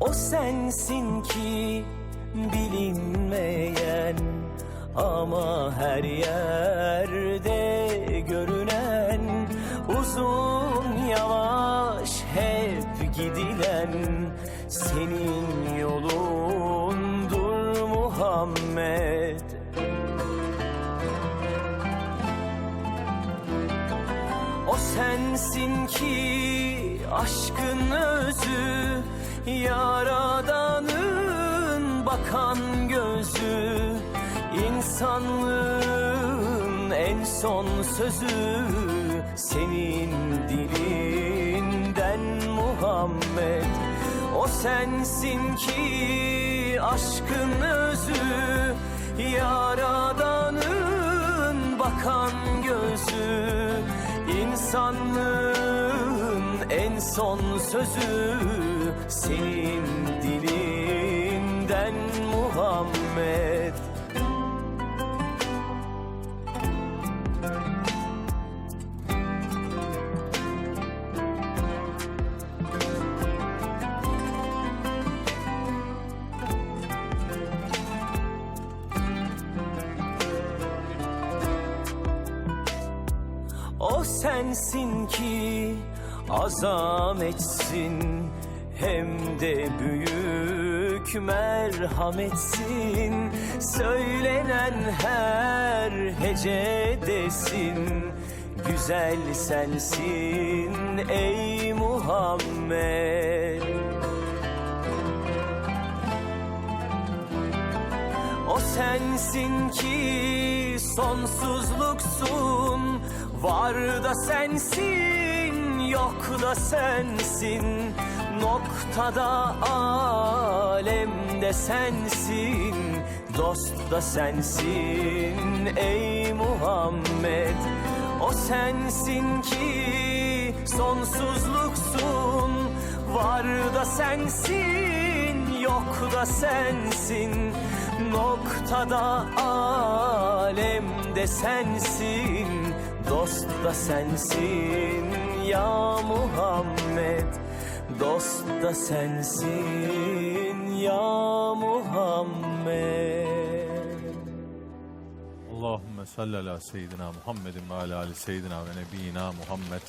O sensin ki bilinmeyen ama her yerde görünen uzun yavaş hep gidilen senin yolundur Muhammed. O sensin ki aşkın özü Yaradanın bakan gözü İnsanlığın en son sözü Senin dilinden Muhammed. O sensin ki aşkın özü Yaradanın bakan gözü İnsanlığın en son sözü Senin dilinden Muhammed. O sensin ki azametsin hem de büyük merhametsin Söylenen her hecedesin Güzel sensin ey Muhammed. O sensin ki sonsuzluksun Var da sensin yok da sensin Noktada alemde sensin Dost da sensin ey Muhammed. O sensin ki sonsuzluksun Var da sensin yok da sensin Noktada alemde sensin Dost da sensin ya Muhammed Dost da sensin ya Muhammed Allahümme salli ala seyyidina Muhammedin ve ala ali seyyidina ve nebiyyina Muhammed.